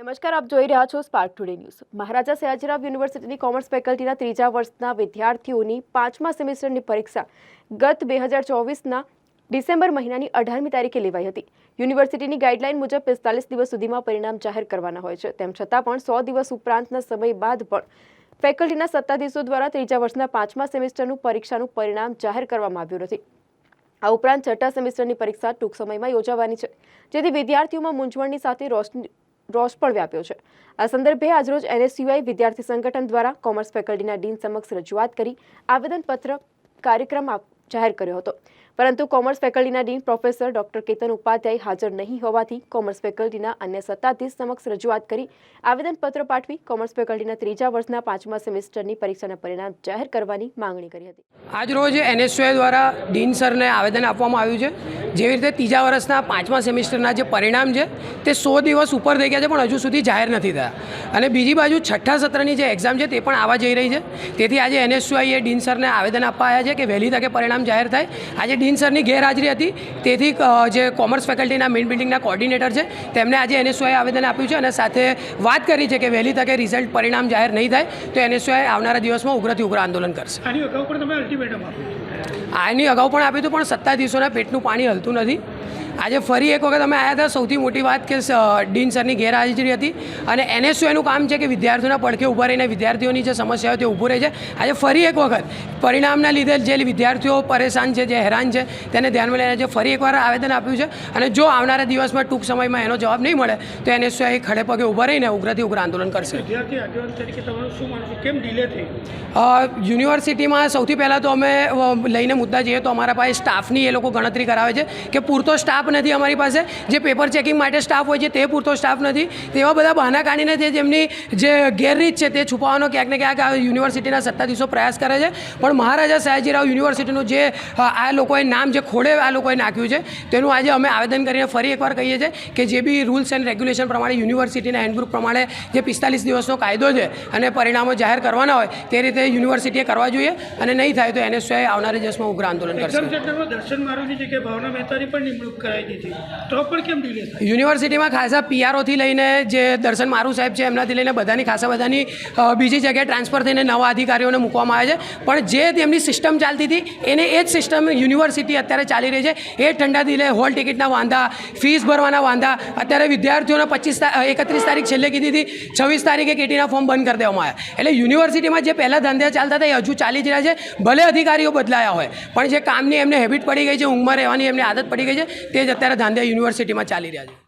નમસ્કાર, આપ જોઈ રહ્યા છો Spark Today News Maharaja Sayajirao યુનિવર્સિટીની કોમર્સ ફેકલ્ટીના ત્રીજા વર્ષના વિદ્યાર્થીઓની પાંચમા સેમેસ્ટરની પરીક્ષા ગત બે હજાર ચોવીસના ડિસેમ્બર મહિનાની અઢારમી તારીખે લેવાઈ હતી. યુનિવર્સિટીની ગાઈડલાઈન મુજબ પિસ્તાલીસ દિવસ સુધીમાં પરિણામ જાહેર કરવાના હોય છે. તેમ છતાં પણ સો દિવસ ઉપરાંતના સમય બાદ પણ ફેકલ્ટીના સત્તાધીશો દ્વારા ત્રીજા વર્ષના પાંચમા સેમેસ્ટરનું પરીક્ષાનું પરિણામ જાહેર કરવામાં આવ્યું નથી. આ ઉપરાંત છઠ્ઠા સેમેસ્ટરની પરીક્ષા ટૂંક સમયમાં યોજાવાની છે. જેથી વિદ્યાર્થીઓમાં મૂંઝવણની સાથે રોશની રોષ પણ વ્યાપ્યો છે. આ સંદર્ભે આજરોજ એનએસયુઆઈ વિદ્યાર્થી સંગઠન દ્વારા કોમર્સ ફેકલ્ટીના ડીન સમક્ષ રજૂઆત કરી આવેદનપત્ર કાર્યક્રમ જાહેર કર્યો હતો. પરંતુ commerce ફેકલ્ટીના dean professor doctor Ketan Upadhyay હાજર નહીં હોવાથી કોમર્સ ફેકલ્ટીના અન્ય સત્તાધીશ સમક્ષ રજૂઆત કરી આવેદનપત્ર પાઠવી કોમર્સ ફેકલ્ટીના ત્રીજા વર્ષના પાંચમા સેમેસ્ટરની પરીક્ષાના પરિણામ જાહેર કરવાની માંગણી કરી હતી. આજરોજ એનએસયુઆઈ દ્વારા ડીન સરને આવેદન આપવામાં આવ્યું છે. જેવી રીતે ત્રીજા વર્ષના પાંચમા સેમિસ્ટરના જે પરિણામ છે, તે સો દિવસ ઉપર થઈ ગયા છે, પણ હજુ સુધી જાહેર નથી થયા. અને બીજી બાજુ છઠ્ઠા સત્રની જે એક્ઝામ છે, તે પણ આવવા જઈ રહી છે. તેથી આજે એનએસયુઆઈએ ડીન સરને આવેદન આપવા આવ્યા છે કે વહેલી તકે પરિણામ જાહેર થાય. આજે ડીન સરની ગેરહાજરી હતી. તેથી જે કોમર્સ ફેકલ્ટીના મેઇન બિલ્ડિંગના કોર્ડિનેટર છે તેમણે આજે એનએસઓએ આવેદન આપ્યું છે અને સાથે વાત કરી છે કે વહેલી તકે રિઝલ્ટ પરિણામ જાહેર નહીં થાય તો એનએસઓએ આવનારા દિવસમાં ઉગ્રથી ઉગ્ર આંદોલન કરશે. આની અગાઉ પણ તમે અલ્ટિમેટમ આપ્યું આની અગાઉ પણ આપ્યું હતું પણ સત્તાધીશોના પેટનું પાણી હલતું નથી. આજે ફરી એક વખત અમે આવ્યા હતા સૌથી મોટી વાત કે ડીન સરની ગેરહાજરી હતી અને એનએસયુનું કામ છે કે વિદ્યાર્થીઓના પડખે ઊભા રહીને વિદ્યાર્થીઓની જે સમસ્યાઓ તે ઊભું રહે છે. આજે ફરી એક વખત પરિણામના લીધે જે વિદ્યાર્થીઓ પરેશાન છે જે હેરાન છે તેને ધ્યાનમાં લઈને જે ફરી એકવાર આવેદન આપ્યું છે અને જો આવનારા દિવસમાં ટૂંક સમયમાં એનો જવાબ નહીં મળે તો એનએસયુઆઈ ખડે પગે ઊભા રહીને ઉગ્રથી ઉગ્ર આંદોલન કરશે. યુનિવર્સિટીમાં સૌથી પહેલાં તો અમે લઈને મુદ્દા જઈએ તો અમારા પાસે સ્ટાફની એ લોકો ગણતરી કરાવે છે કે પૂરતો સ્ટાફ નથી અમારી પાસે. જે પેપર ચેકિંગ માટે સ્ટાફ હોય છે, તે પૂરતો સ્ટાફ નથી. તેવા બધા બહાના કાઢીને તે જેમની જે ગેરરીત છે, તે છુપાવવાનો ક્યાંક ને ક્યાંક યુનિવર્સિટીના સત્તાધીશો પ્રયાસ કરે છે. પણ મહારાજા સયાજીરાવ યુનિવર્સિટીનું જે આ લોકોએ નામ જે ખોડે આ લોકોએ નાખ્યું છે, તેનું આજે અમે આવેદન કરીને ફરી એકવાર કહીએ છીએ કે જે બી રૂલ્સ એન્ડ રેગ્યુલેશન પ્રમાણે યુનિવર્સિટીના હેન્ડબુક પ્રમાણે જે પિસ્તાલીસ દિવસનો કાયદો છે અને પરિણામો જાહેર કરવાના હોય, તે રીતે યુનિવર્સિટીએ કરવા જોઈએ. અને નહીં થાય તો એનએસયુઆઈ આવનારા દિવસમાં ઉગ્ર આંદોલન કરશે. દર્શન મારુની જગ્યાએ ભાવના મહેતાની પણ નિમણૂક કરાવી દીધી. તો પણ કેમ ડિલે થાય? યુનિવર્સિટીમાં ખાસા પીઆરઓથી લઈને જે દર્શન મારુ સાહેબ છે, એમનાથી લઈને બધાની, ખાસા બધાની બીજી જગ્યાએ ટ્રાન્સફર થઈને નવા અધિકારીઓને મૂકવામાં આવે છે. પણ જે તેમની સિસ્ટમ ચાલતી હતી, એને એ જ સિસ્ટમ યુનિવર્સિટી અત્યારે ચાલી રહી છે. એ ઠંડા દિલે હોલ ટિકિટના વાંધા ફીસ ભરવાના વાંધા, અત્યારે વિદ્યાર્થીઓને પચીસ એકત્રીસ તારીખ છેલ્લે કીધી હતી. છવ્વીસ તારીખે કેટીના ફોર્મ બંધ કરી દેવામાં આવ્યા. એટલે યુનિવર્સિટીમાં જે પહેલાં ધંધા ચાલતા હતા, એ હજુ ચાલી જ રહ્યા છે. ભલે અધિકારીઓ બદલાયા હોય, પણ જે કામની એમને હેબિટ પડી ગઈ છે, ઊંઘમાં રહેવાની એમને આદત પડી ગઈ છે તે જ અત્યારે ધાંધ્યા યુનિવર્સિટીમાં ચાલી રહ્યા છે.